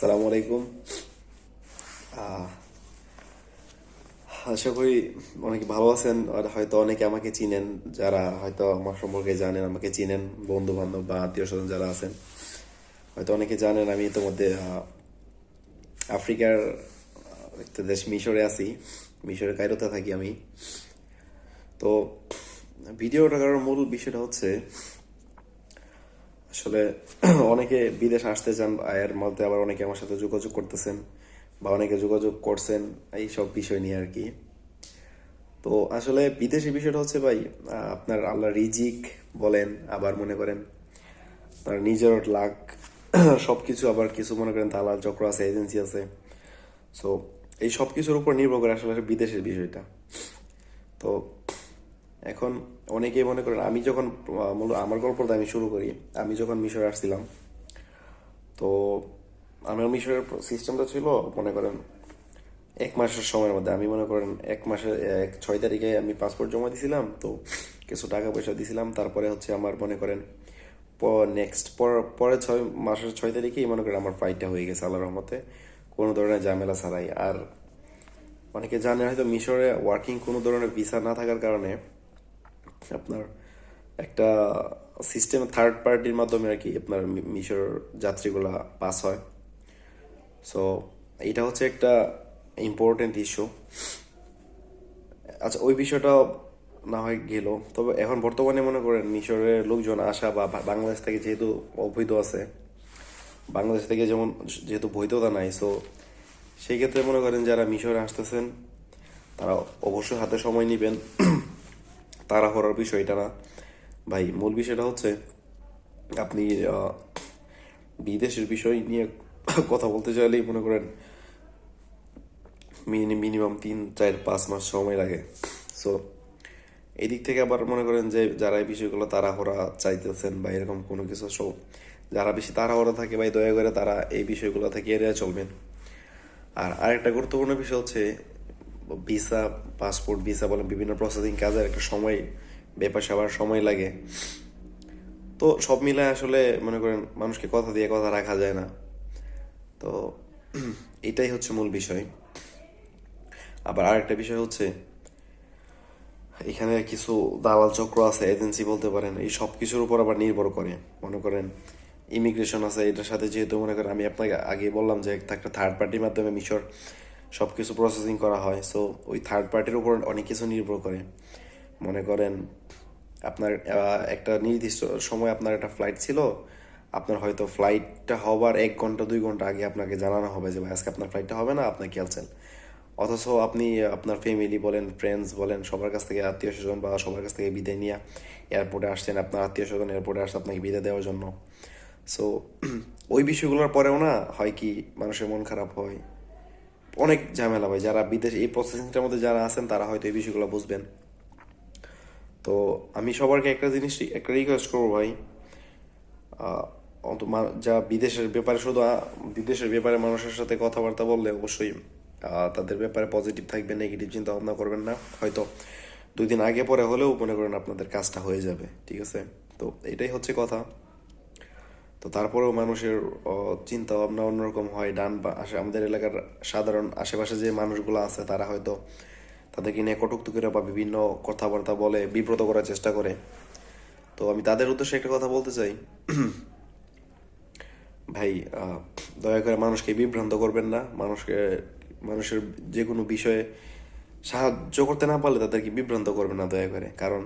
আসসালামু আলাইকুম। আশা করি অনেকে ভালো আছেন, আর হয়তো অনেকে আমাকে চিনেন, যারা হয়তো আমার সম্পর্কে জানেন, আমাকে চিনেন বন্ধু বান্ধব বা আত্মীয় স্বজন যারা আছেন। হয়তো অনেকে জানেন, আমি ইতিমধ্যে আফ্রিকার একটা দেশ মিশরে আছি, মিশরে কায়রোতে থাকি আমি। তো, ভিডিওটা করার মূল বিষয়টা হচ্ছে আসলে অনেকে বিদেশ আসতে চান, এর মধ্যে আবার অনেকে আমার সাথে যোগাযোগ করতেছেন বা অনেকে যোগাযোগ করছেন এই সব বিষয় নিয়ে আর কি তো আসলে বিদেশি বিষয়টা হচ্ছে ভাই আপনার আল্লাহ রিজিক বলেন, আবার মনে করেন তার নিজের লাক সবকিছু আবার কিছু মনে করেন দালাল চক্র আছে, এজেন্সি আছে। সো এই সব কিছুর উপর নির্ভর করে আসলে বিদেশের বিষয়টা। তো এখন অনেকেই মনে করেন, আমি যখন আমার গল্পটা আমি শুরু করি, আমি যখন মিশরে আসছিলাম, তো আমার মিশরের সিস্টেমটা ছিল, মনে করেন, এক মাসের সময়ের মধ্যে। আমি মনে করেন, এক মাসের, এক, ছয় তারিখে আমি পাসপোর্ট জমা দিছিলাম, তো কিছু টাকা পয়সা দিছিলাম। তারপরে হচ্ছে আমার, মনে করেন নেক্সট পরে ছয় মাসের ছয় তারিখেই মনে করেন আমার ফ্লাইটটা হয়ে গেছে আল্লাহ রহমতে। কোনো ধরনের ঝামেলা ছাড়াই। আর অনেকে জানে হয়তো মিশরে ওয়ার্কিং কোনো ধরনের ভিসা না থাকার কারণে আপনার একটা সিস্টেম থার্ড পার্টির মাধ্যমে আর কি আপনার মিশর যাত্রীগুলা পাস হয়। সো এটা হচ্ছে একটা ইম্পর্টেন্ট ইস্যু আচ্ছা ওই বিষয়টা না হয় গেল। তবে এখন বর্তমানে মনে করেন মিশরের লোকজন আসা বা- বাংলাদেশ থেকে যেহেতু অবৈধ আছে, বাংলাদেশ থেকে যেমন যেহেতু বৈধতা নাই সো সেই ক্ষেত্রে মনে করেন যারা মিশরে আসতেছেন, তারা অবশ্যই হাতে সময় নেবেন। তারা হওয়ার বিষয় না। ভাই, মূল বিষয়টা হচ্ছে আপনি বিদেশের বিষয় নিয়ে কথা বলতে চাইলেই মনে করেন মিনিমাম তিন, চার, পাঁচ মাস সময় লাগে। সো এদিক থেকে আবার মনে করেন যে যারা এই বিষয়গুলো তাড়াহড়া চাইতেছেন বা এরকম কোনো কিছু সব যারা বেশি তাড়াহড়া থাকে, ভাই, দয়া করে তারা এই বিষয়গুলো থেকে এড়িয়ে চলবেন। আর আরেকটা গুরুত্বপূর্ণ বিষয় হচ্ছে ভিসা, পাসপোর্ট, ভিসা বলেন বিভিন্ন প্রসেসিং কাজের একটা সময়, ব্যাপার সবার সময় লাগে। তো সব মিলে আসলে মনে করেন মানুষকে কথা দিয়ে কথা রাখা যায় না। তো এটাই হচ্ছে মূল বিষয়। আবার আরেকটা বিষয় হচ্ছে, এখানে কিছু দালাল চক্র আছে এজেন্সি বলতে পারেন, এই সব কিছুর উপর আবার নির্ভর করে। মনে করেন ইমিগ্রেশন আছে, এটার সাথে যেহেতু মনে করেন আমি আপনাকে আগে বললাম যে একটা থার্ড পার্টির মাধ্যমে মিশর সব কিছু প্রসেসিং করা হয়। সো ওই থার্ড পার্টির উপর অনেক কিছু নির্ভর করে। মনে করেন, আপনার একটা নির্দিষ্ট সময় আপনার একটা ফ্লাইট ছিল, আপনার হয়তো ফ্লাইটটা হবার এক ঘণ্টা, দুই ঘণ্টা আগে আপনাকে জানানো হবে যে, ভাই, আজকে আপনার ফ্লাইটটা হবে না, আপনার ক্যান্সেল অথচ আপনি, আপনার ফ্যামিলি বলেন ফ্রেন্ডস বলেন, সবার কাছ থেকে আত্মীয় স্বজন বা সবার কাছ থেকে বিদায় নিয়ে এয়ারপোর্টে আসছেন, আপনার আত্মীয় স্বজন এয়ারপোর্টে আসছে আপনাকে বিদায় দেওয়ার জন্য। সো ওই বিষয়গুলোর পরেও না হয় কি, মানুষের মন খারাপ হয়। অনেক ঝামেলা হয়। যারা বিদেশে এই প্রসেসিংটার মধ্যে যারা আছেন, তারা হয়তো এই বিষয়গুলো বুঝবেন। তো আমি সবারকে একটা জিনিস, একটা রিকোয়েস্ট করব ভাই। যা বিদেশের ব্যাপারে শুধু বিদেশের ব্যাপারে মানুষের সাথে কথাবার্তা বললে অবশ্যই তাদের ব্যাপারে পজিটিভ থাকবে নেগেটিভ চিন্তা ভাবনা করবেন না। হয়তো দুই দিন আগে পরে হলেও মনে করেন আপনাদের কাজটা হয়ে যাবে, ঠিক আছে? তো এটাই হচ্ছে কথা। তো তারপরেও মানুষের চিন্তা ভাবনা অন্যরকম হয়, ডান আসে, আমাদের এলাকার সাধারণ আশেপাশে যে মানুষগুলো আছে, তারা হয়তো তাদেরকে নিয়ে কটুক্তি করে বা বিভিন্ন কথাবার্তা বলে, বিব্রত করার চেষ্টা করে। তো আমি তাদের উদ্দেশ্যে একটা কথা বলতে চাই। ভাই দয়া করে মানুষকে বিভ্রান্ত করবেন না। মানুষকে, মানুষের যে কোনো বিষয়ে সাহায্য করতে না পারলে তাদেরকে বিভ্রান্ত করবেন না, দয়া করে। কারণ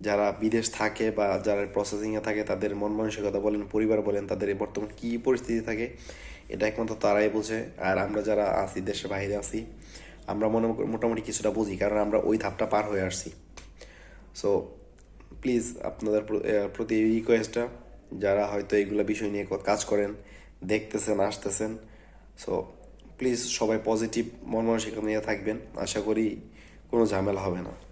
যারা বিদেশ থাকে বা যারা প্রসেসিংয়ে থাকে, তাদের মন মানসিকতা বলেন, পরিবার বলেন, তাদের বর্তমান কী পরিস্থিতি থাকে, এটা একমাত্র তারাই বোঝে। আর আমরা যারা আছি, দেশের বাইরে আছি, আমরা মনে মোটামুটি কিছুটা বুঝি, কারণ আমরা ওই ধাপটা পার হয়ে আসছি। সো প্লিজ আপনাদের প্রতি রিকোয়েস্টটা যারা হয়তো এইগুলো বিষয় নিয়ে কাজ করেন, দেখতেছেন, আসতেছেন সো প্লিজ সবাই পজিটিভ মন মানসিকতা নিয়ে থাকবেন। আশা করি কোনো ঝামেলা হবে না।